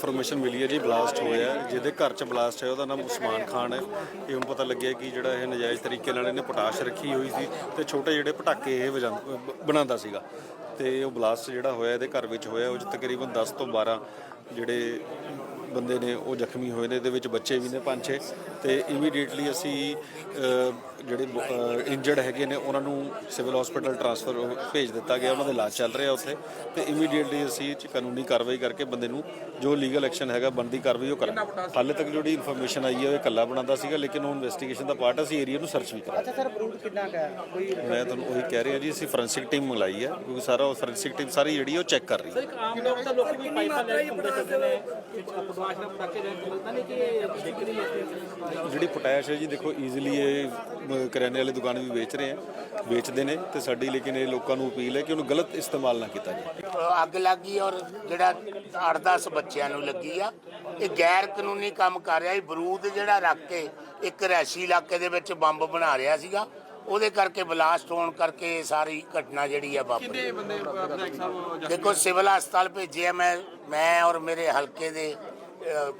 Information ਮਿਲੀ ਹੈ ਜੀ, ਬਲਾਸਟ ਹੋਇਆ ਜਿਹਦੇ ਘਰ 'ਚ ਬਲਾਸਟ ਹੈ ਉਹਦਾ ਨਾਮ ਉਸਮਾਨ ਖਾਨ ਹੈ। ਇਹ ਹੁਣ ਪਤਾ ਲੱਗਿਆ ਕਿ ਜਿਹੜਾ ਇਹ ਨਜਾਇਜ਼ ਤਰੀਕੇ ਨਾਲ ਇਹਨੇ ਪੋਟਾਸ਼ ਰੱਖੀ ਹੋਈ ਸੀ ਤੇ ਛੋਟੇ ਜਿਹੜੇ ਪਟਾਕੇ ਇਹ ਵਜਾ, ਬਣਾਉਂਦਾ ਸੀਗਾ। ਤੇ ਉਹ ਬਲਾਸਟ ਜਿਹੜਾ ਹੋਇਆ ਇਹਦੇ ਘਰ ਵਿੱਚ ਹੋਇਆ ਉਹ 'ਚ ਤਕਰੀਬਨ 10 ਤੋਂ 12 ਜਿਹੜੇ ਬੰਦੇ ਨੇ ਉਹ ਜ਼ਖਮੀ ਹੋਏ ਨੇ ਇਹਦੇ ਵਿੱਚ ਬੱਚੇ ਵੀ ਨੇ ਪੰਜ ਛੇ ਤੇ ਇਮੀਡੀਏਟਲੀ ਅਸੀਂ ਜਿਹੜੇ ਇੰਜਰਡ ਹੈਗੇ ਨੇ ਉਹਨਾਂ ਨੂੰ ਸਿਵਲ ਹਸਪੀਟਲ ਟ੍ਰਾਂਸਫਰ ਭੇਜ ਦਿੱਤਾ ਗਿਆ ਉਹਨਾਂ ਦਾ ਇਲਾਜ ਚੱਲ ਰਿਹਾ ਉੱਥੇ ਤੇ ਇਮੀਡੀਏਟਲੀ ਅਸੀਂ 'ਚ ਕਾਨੂੰਨੀ ਕਾਰਵਾਈ ਕਰਕੇ ਬੰਦੇ ਨੂੰ ਜੋ ਲੀਗਲ ਐਕਸ਼ਨ ਹੈਗਾ ਬਣਦੀ ਕਾਰਵਾਈ ਉਹ ਕਰਾਂਗੇ। ਹਾਲੇ ਤੱਕ ਜਿਹੜੀ ਇਨਫੋਰਮੇਸ਼ਨ ਆਈ ਹੈ ਉਹ ਇਹ ਇਕੱਲਾ ਬਣਾਉਂਦਾ ਸੀਗਾ ਲੇਕਿਨ ਉਹ ਇਨਵੈਸਟੀਗੇਸ਼ਨ ਦਾ ਪਾਰਟ ਅਸੀਂ ਏਰੀਆ ਨੂੰ ਸਰਚ ਵੀ ਕਰਾਂਗੇ। ਅੱਛਾ ਸਰ ਬਰੂਦ ਕਿੰਨਾ ਕੁ ਹੈ? ਕੋਈ ਮੈਂ ਤੁਹਾਨੂੰ ਉਹੀ ਕਹਿ ਰਿਹਾ ਜੀ ਅਸੀਂ ਫੋਰੈਂਸਿਕ ਟੀਮ ਮੰਗਾਈ ਹੈ ਕਿਉਂਕਿ ਸਾਰਾ ਫੋਰੈਂਸਿਕ ਟੀਮ ਸਾਰੀ ਜਿਹੜੀ ਉਹ ਚੈੱਕ ਕਰ ਰਹੀ ਹੈ। ਇੱਕ ਆਮ ਲੋਕ ਤਾਂ ਲੋਕ ਵੀ ਪਾਈਪਾਂ ਲੈ ਕੇ ਘੁੰਮਦੇ ਫਿਰਦੇ ਨੇ ਕਿ ਪਟਵਾਸ਼ ਨਾਲ ਪਟਾਕੇ ਲੈ ਕੇ ਮਿਲਦਾ ਨਹੀਂ ਕਿ ਇਹ ਜ਼ਿਕਰ ਹੀ ਲੈਂਦੇ ਜਿਹੜੀ ਪੋਟਾਸ਼ ਹੈ ਜੀ ਦੇਖੋ ਈਜ਼ੀਲੀ ਇਹ ਕਰਿਆਨੇ ਵਾਲੇ ਦੁਕਾਨ ਵੀ ਵੇਚ ਰਹੇ ਆ ਵੇਚਦੇ ਨੇ ਤੇ ਸਾਡੀ ਲੇਕਿਨ ਇਹ ਲੋਕਾਂ ਨੂੰ ਅਪੀਲ ਹੈ ਕਿ ਉਹਨੂੰ ਗਲਤ ਇਸਤੇਮਾਲ ਨਾ ਕੀਤਾ ਜਾਵੇ। ਅੱਗ ਲੱਗੀ ਔਰ ਜਿਹੜਾ 8-10 ਬੱਚਿਆਂ ਨੂੰ ਲੱਗੀ ਆ ਇਹ ਗੈਰ ਕਾਨੂੰਨੀ ਕੰਮ ਕਰ ਰਿਹਾ ਸੀ। ਬਰੂਦ ਜਿਹੜਾ ਰੱਖ ਕੇ ਇੱਕ ਰੈਸ਼ੀ ਇਲਾਕੇ ਦੇ ਵਿੱਚ ਬੰਬ ਬਣਾ ਰਿਹਾ ਸੀਗਾ ਉਹਦੇ ਕਰਕੇ ਬਲਾਸਟ ਹੋਣ ਕਰਕੇ ਸਾਰੀ ਘਟਨਾ ਜਿਹੜੀ ਆ ਵਾਪਰੀ। ਬੰਦੇ ਵਿਧਾਇਕ ਸਾਹਿਬ ਦੇਖੋ ਸਿਵਲ ਹਸਪਤਾਲ ਭੇਜਿਆ ਮੈਂ ਮੈਂ ਔਰ ਮੇਰੇ ਹਲਕੇ ਦੇ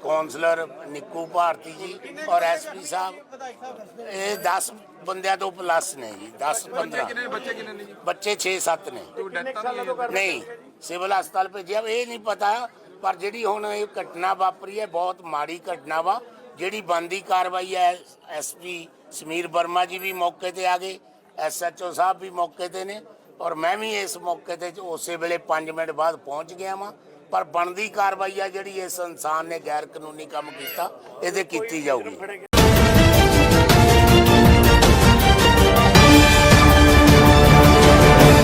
ਕੌਂਸਲਰ ਨਿੱਕੂ ਭਾਰਤੀ ਜੀ ਔਰ ਐਸਪੀ ਸਾਹਿਬ। ਇਹ 10 ਬੰਦਿਆਂ ਤੋਂ ਪਲੱਸ ਨੇ ਜੀ 10 15 ਬੱਚੇ ਕਿੰਨੇ ਨੇ ਜੀ? ਬੱਚੇ 6-7 ਨੇ। ਨਹੀਂ ਸਿਵਲ ਹਸਪਤਾਲ ਭੇਜਿਆ। ਇਹ ਨਹੀਂ ਪਤਾ ਪਰ ਜਿਹੜੀ ਹੁਣ ਇਹ ਘਟਨਾ ਵਾਪਰੀ ਹੈ ਬਹੁਤ ਮਾੜੀ ਘਟਨਾ ਵਾ। ਜਿਹੜੀ ਬੰਦੀ ਕਾਰਵਾਈ ਹੈ ਐਸਪੀ ਸਮੀਰ ਵਰਮਾ ਜੀ ਵੀ ਮੌਕੇ ਤੇ ਆ ਗਏ ਐਸਐਚਓ ਸਾਹਿਬ ਵੀ ਮੌਕੇ ਤੇ ਨੇ, ਔਰ ਮੈਂ ਵੀ ਇਸ ਮੌਕੇ ਤੇ ਉਸੇ ਵੇਲੇ 5 ਮਿੰਟ ਬਾਅਦ ਪਹੁੰਚ ਗਿਆ ਵਾਂ, ਪਰ ਬਣਦੀ ਕਾਰਵਾਈ ਆ ਜਿਹੜੀ ਇਸ ਇਨਸਾਨ ਨੇ ਗੈਰ ਕਾਨੂੰਨੀ ਕੰਮ ਕੀਤਾ, ਇਹਦੇ ਕੀਤੀ ਜਾਊਗੀ।